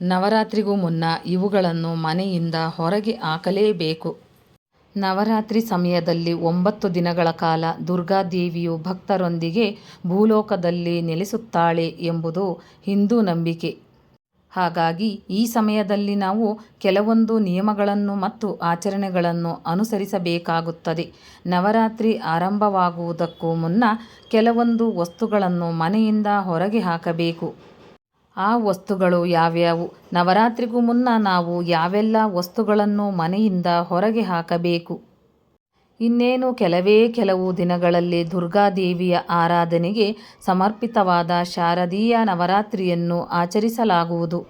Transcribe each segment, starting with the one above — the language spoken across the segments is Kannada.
ನವರಾತ್ರಿಗೂ ಮುನ್ನ ಇವುಗಳನ್ನು ಮನೆಯಿಂದ ಹೊರಗೆ ಹಾಕಲೇಬೇಕು. ನವರಾತ್ರಿ ಸಮಯದಲ್ಲಿ ಒಂಬತ್ತು ದಿನಗಳ ಕಾಲ ದುರ್ಗಾದೇವಿಯು ಭಕ್ತರೊಂದಿಗೆ ಭೂಲೋಕದಲ್ಲಿ ನೆಲೆಸುತ್ತಾಳೆ ಎಂಬುದು ಹಿಂದೂ ನಂಬಿಕೆ. ಹಾಗಾಗಿ ಈ ಸಮಯದಲ್ಲಿ ನಾವು ಕೆಲವೊಂದು ನಿಯಮಗಳನ್ನು ಮತ್ತು ಆಚರಣೆಗಳನ್ನು ಅನುಸರಿಸಬೇಕಾಗುತ್ತದೆ. ನವರಾತ್ರಿ ಆರಂಭವಾಗುವುದಕ್ಕೂ ಮುನ್ನ ಕೆಲವೊಂದು ವಸ್ತುಗಳನ್ನು ಮನೆಯಿಂದ ಹೊರಗೆ ಹಾಕಬೇಕು. ಆ ವಸ್ತುಗಳು ಯಾವ್ಯಾವು? ನವರಾತ್ರಿಗೂ ಮುನ್ನ ನಾವು ಯಾವೆಲ್ಲ ವಸ್ತುಗಳನ್ನು ಮನೆಯಿಂದ ಹೊರಗೆ ಹಾಕಬೇಕು? ಇನ್ನೇನು ಕೆಲವೇ ಕೆಲವು ದಿನಗಳಲ್ಲಿ ದುರ್ಗಾದೇವಿಯ ಆರಾಧನೆಗೆ ಸಮರ್ಪಿತವಾದ ಶಾರದೀಯ ನವರಾತ್ರಿಯನ್ನು ಆಚರಿಸಲಾಗುವುದು.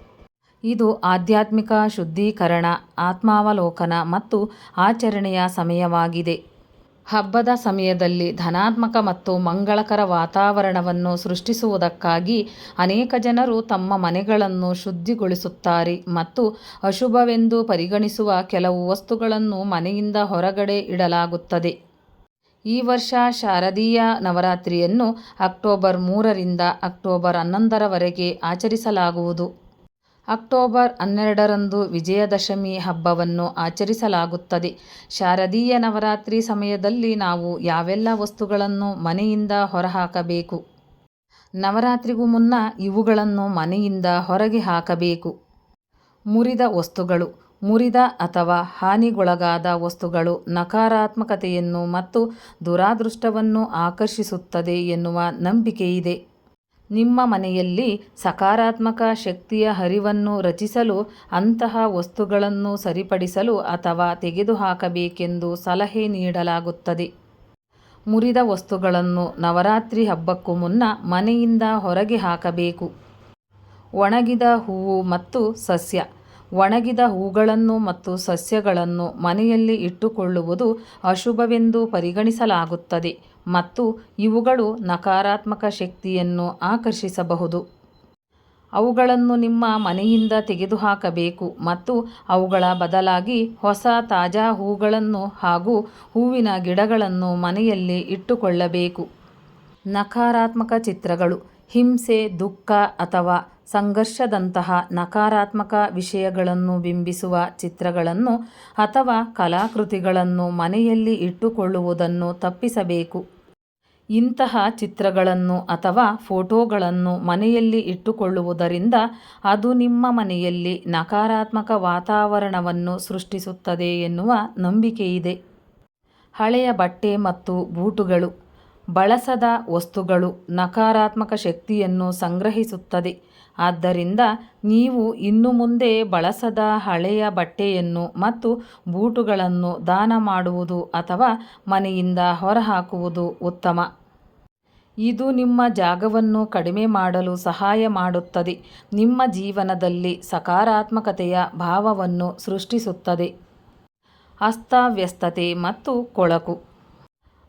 ಇದು ಆಧ್ಯಾತ್ಮಿಕ ಶುದ್ಧೀಕರಣ, ಆತ್ಮಾವಲೋಕನ ಮತ್ತು ಆಚರಣೆಯ ಸಮಯವಾಗಿದೆ. ಹಬ್ಬದ ಸಮಯದಲ್ಲಿ ಧನಾತ್ಮಕ ಮತ್ತು ಮಂಗಳಕರ ವಾತಾವರಣವನ್ನು ಸೃಷ್ಟಿಸುವುದಕ್ಕಾಗಿ ಅನೇಕ ಜನರು ತಮ್ಮ ಮನೆಗಳನ್ನು ಶುದ್ಧಿಗೊಳಿಸುತ್ತಾರೆ ಮತ್ತು ಅಶುಭವೆಂದು ಪರಿಗಣಿಸುವ ಕೆಲವು ವಸ್ತುಗಳನ್ನು ಮನೆಯಿಂದ ಹೊರಗಡೆ ಇಡಲಾಗುತ್ತದೆ. ಈ ವರ್ಷ ಶಾರದೀಯ ನವರಾತ್ರಿಯನ್ನು ಅಕ್ಟೋಬರ್ ಮೂರರಿಂದ ಅಕ್ಟೋಬರ್ ಹನ್ನೊಂದರವರೆಗೆ ಆಚರಿಸಲಾಗುವುದು. ಅಕ್ಟೋಬರ್ ಹನ್ನೆರಡರಂದು ವಿಜಯದಶಮಿ ಹಬ್ಬವನ್ನು ಆಚರಿಸಲಾಗುತ್ತದೆ. ಶಾರದೀಯ ನವರಾತ್ರಿ ಸಮಯದಲ್ಲಿ ನಾವು ಯಾವೆಲ್ಲ ವಸ್ತುಗಳನ್ನು ಮನೆಯಿಂದ ಹೊರಹಾಕಬೇಕು? ನವರಾತ್ರಿಗೂ ಮುನ್ನ ಇವುಗಳನ್ನು ಮನೆಯಿಂದ ಹೊರಗೆ ಹಾಕಬೇಕು. ಮುರಿದ ವಸ್ತುಗಳು. ಮುರಿದ ಅಥವಾ ಹಾನಿಗೊಳಗಾದ ವಸ್ತುಗಳು ನಕಾರಾತ್ಮಕತೆಯನ್ನು ಮತ್ತು ದುರಾದೃಷ್ಟವನ್ನು ಆಕರ್ಷಿಸುತ್ತದೆ ಎನ್ನುವ ನಂಬಿಕೆಯಿದೆ. ನಿಮ್ಮ ಮನೆಯಲ್ಲಿ ಸಕಾರಾತ್ಮಕ ಶಕ್ತಿಯ ಹರಿವನ್ನು ರಚಿಸಲು, ಅಂತಹ ವಸ್ತುಗಳನ್ನು ಸರಿಪಡಿಸಲು ಅಥವಾ ತೆಗೆದುಹಾಕಬೇಕೆಂದು ಸಲಹೆ ನೀಡಲಾಗುತ್ತದೆ. ಮುರಿದ ವಸ್ತುಗಳನ್ನು ನವರಾತ್ರಿ ಹಬ್ಬಕ್ಕೂ ಮುನ್ನ ಮನೆಯಿಂದ ಹೊರಗೆ ಹಾಕಬೇಕು. ಒಣಗಿದ ಹೂವು ಮತ್ತು ಸಸ್ಯ. ಒಣಗಿದ ಹೂಗಳನ್ನು ಮತ್ತು ಸಸ್ಯಗಳನ್ನು ಮನೆಯಲ್ಲಿ ಇಟ್ಟುಕೊಳ್ಳುವುದು ಅಶುಭವೆಂದು ಪರಿಗಣಿಸಲಾಗುತ್ತದೆ ಮತ್ತು ಇವುಗಳು ನಕಾರಾತ್ಮಕ ಶಕ್ತಿಯನ್ನು ಆಕರ್ಷಿಸಬಹುದು. ಅವುಗಳನ್ನು ನಿಮ್ಮ ಮನೆಯಿಂದ ತೆಗೆದುಹಾಕಬೇಕು ಮತ್ತು ಅವುಗಳ ಬದಲಾಗಿ ಹೊಸ ತಾಜಾ ಹೂಗಳನ್ನು ಹಾಗೂ ಹೂವಿನ ಗಿಡಗಳನ್ನು ಮನೆಯಲ್ಲಿ ಇಟ್ಟುಕೊಳ್ಳಬೇಕು. ನಕಾರಾತ್ಮಕ ಚಿತ್ರಗಳು. ಹಿಂಸೆ, ದುಃಖ ಅಥವಾ ಸಂಘರ್ಷದಂತಹ ನಕಾರಾತ್ಮಕ ವಿಷಯಗಳನ್ನು ಬಿಂಬಿಸುವ ಚಿತ್ರಗಳನ್ನು ಅಥವಾ ಕಲಾಕೃತಿಗಳನ್ನು ಮನೆಯಲ್ಲಿ ಇಟ್ಟುಕೊಳ್ಳುವುದನ್ನು ತಪ್ಪಿಸಬೇಕು. ಇಂತಹ ಚಿತ್ರಗಳನ್ನು ಅಥವಾ ಫೋಟೋಗಳನ್ನು ಮನೆಯಲ್ಲಿ ಇಟ್ಟುಕೊಳ್ಳುವುದರಿಂದ ಅದು ನಿಮ್ಮ ಮನೆಯಲ್ಲಿ ನಕಾರಾತ್ಮಕ ವಾತಾವರಣವನ್ನು ಸೃಷ್ಟಿಸುತ್ತದೆ ಎನ್ನುವ ನಂಬಿಕೆಯಿದೆ. ಹಳೆಯ ಬಟ್ಟೆ ಮತ್ತು ಬೂಟುಗಳು. ಬಳಸದ ವಸ್ತುಗಳು ನಕಾರಾತ್ಮಕ ಶಕ್ತಿಯನ್ನು ಸಂಗ್ರಹಿಸುತ್ತದೆ. ಆದ್ದರಿಂದ ನೀವು ಇನ್ನು ಮುಂದೆ ಬಳಸದ ಹಳೆಯ ಬಟ್ಟೆಯನ್ನು ಮತ್ತು ಬೂಟುಗಳನ್ನು ದಾನ ಮಾಡುವುದು ಅಥವಾ ಮನೆಯಿಂದ ಹೊರಹಾಕುವುದು ಉತ್ತಮ. ಇದು ನಿಮ್ಮ ಜಾಗವನ್ನು ಕಡಿಮೆ ಮಾಡಲು ಸಹಾಯ ಮಾಡುತ್ತದೆ, ನಿಮ್ಮ ಜೀವನದಲ್ಲಿ ಸಕಾರಾತ್ಮಕತೆಯ ಭಾವವನ್ನು ಸೃಷ್ಟಿಸುತ್ತದೆ. ಅಸ್ತವ್ಯಸ್ತತೆ ಮತ್ತು ಕೊಳಕು.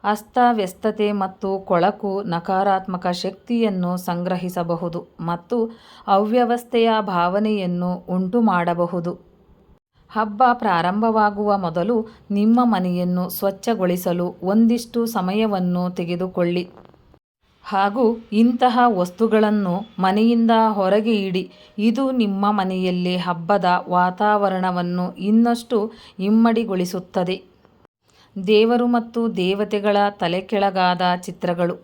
ಅಸ್ತವ್ಯಸ್ತತೆ ಮತ್ತು ಕೊಳಕು ನಕಾರಾತ್ಮಕ ಶಕ್ತಿಯನ್ನು ಸಂಗ್ರಹಿಸಬಹುದು ಮತ್ತು ಅವ್ಯವಸ್ಥೆಯ ಭಾವನೆಯನ್ನು ಉಂಟುಮಾಡಬಹುದು. ಹಬ್ಬ ಪ್ರಾರಂಭವಾಗುವ ಮೊದಲು ನಿಮ್ಮ ಮನೆಯನ್ನು ಸ್ವಚ್ಛಗೊಳಿಸಲು ಒಂದಿಷ್ಟು ಸಮಯವನ್ನು ತೆಗೆದುಕೊಳ್ಳಿ. ಹಾಗೂ ಇಂತಹ ವಸ್ತುಗಳನ್ನು ಮನೆಯಿಂದ ಹೊರಗೆ ಇಡಿ ಇದು ನಿಮ್ಮ ಮನೆಯಲ್ಲಿ ಹಬ್ಬದ ವಾತಾವರಣವನ್ನು ಇನ್ನಷ್ಟು ಇಮ್ಮಡಿಗೊಳಿಸುತ್ತದೆ. ದೇವರು ಮತ್ತು ದೇವತೆಗಳ ತಲೆಕೆಳಗಾದ ಚಿತ್ರಗಳು.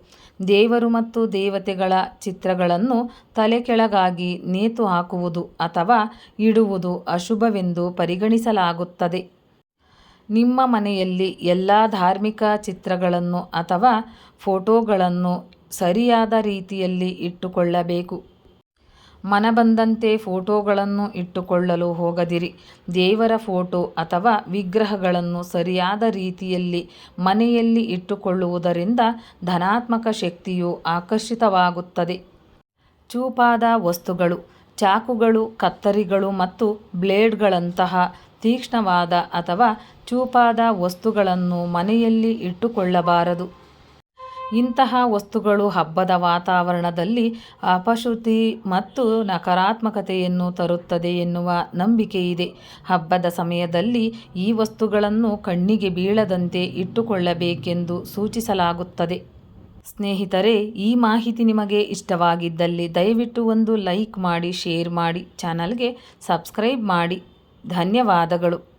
ದೇವರು ಮತ್ತು ದೇವತೆಗಳ ಚಿತ್ರಗಳನ್ನು ತಲೆಕೆಳಗಾಗಿ ನೇತು ಹಾಕುವುದು ಅಥವಾ ಇಡುವುದು ಅಶುಭವೆಂದು ಪರಿಗಣಿಸಲಾಗುತ್ತದೆ. ನಿಮ್ಮ ಮನೆಯಲ್ಲಿ ಎಲ್ಲ ಧಾರ್ಮಿಕ ಚಿತ್ರಗಳನ್ನು ಅಥವಾ ಫೋಟೋಗಳನ್ನು ಸರಿಯಾದ ರೀತಿಯಲ್ಲಿ ಇಟ್ಟುಕೊಳ್ಳಬೇಕು. ಮನಬಂದಂತೆ ಫೋಟೋಗಳನ್ನು ಇಟ್ಟುಕೊಳ್ಳಲು ಹೋಗದಿರಿ. ದೇವರ ಫೋಟೋ ಅಥವಾ ವಿಗ್ರಹಗಳನ್ನು ಸರಿಯಾದ ರೀತಿಯಲ್ಲಿ ಮನೆಯಲ್ಲಿ ಇಟ್ಟುಕೊಳ್ಳುವುದರಿಂದ ಧನಾತ್ಮಕ ಶಕ್ತಿಯು ಆಕರ್ಷಿತವಾಗುತ್ತದೆ. ಚೂಪಾದ ವಸ್ತುಗಳು. ಚಾಕುಗಳು, ಕತ್ತರಿಗಳು ಮತ್ತು ಬ್ಲೇಡ್ಗಳಂತಹ ತೀಕ್ಷ್ಣವಾದ ಅಥವಾ ಚೂಪಾದ ವಸ್ತುಗಳನ್ನು ಮನೆಯಲ್ಲಿ ಇಟ್ಟುಕೊಳ್ಳಬಾರದು. ಇಂತಹ ವಸ್ತುಗಳು ಹಬ್ಬದ ವಾತಾವರಣದಲ್ಲಿ ಅಪಶುತಿ ಮತ್ತು ನಕಾರಾತ್ಮಕತೆಯನ್ನು ತರುತ್ತದೆ ಎನ್ನುವ ನಂಬಿಕೆ ಇದೆ ಹಬ್ಬದ ಸಮಯದಲ್ಲಿ ಈ ವಸ್ತುಗಳನ್ನು ಕಣ್ಣಿಗೆ ಬೀಳದಂತೆ ಇಟ್ಟುಕೊಳ್ಳಬೇಕೆಂದು ಸೂಚಿಸಲಾಗುತ್ತದೆ. ಸ್ನೇಹಿತರೆ, ಈ ಮಾಹಿತಿ ನಿಮಗೆ ಇಷ್ಟವಾಗಿದ್ದಲ್ಲಿ ದಯವಿಟ್ಟು ಒಂದು ಲೈಕ್ ಮಾಡಿ, ಶೇರ್ ಮಾಡಿ, ಚಾನಲ್ಗೆ ಸಬ್ಸ್ಕ್ರೈಬ್ ಮಾಡಿ. ಧನ್ಯವಾದಗಳು.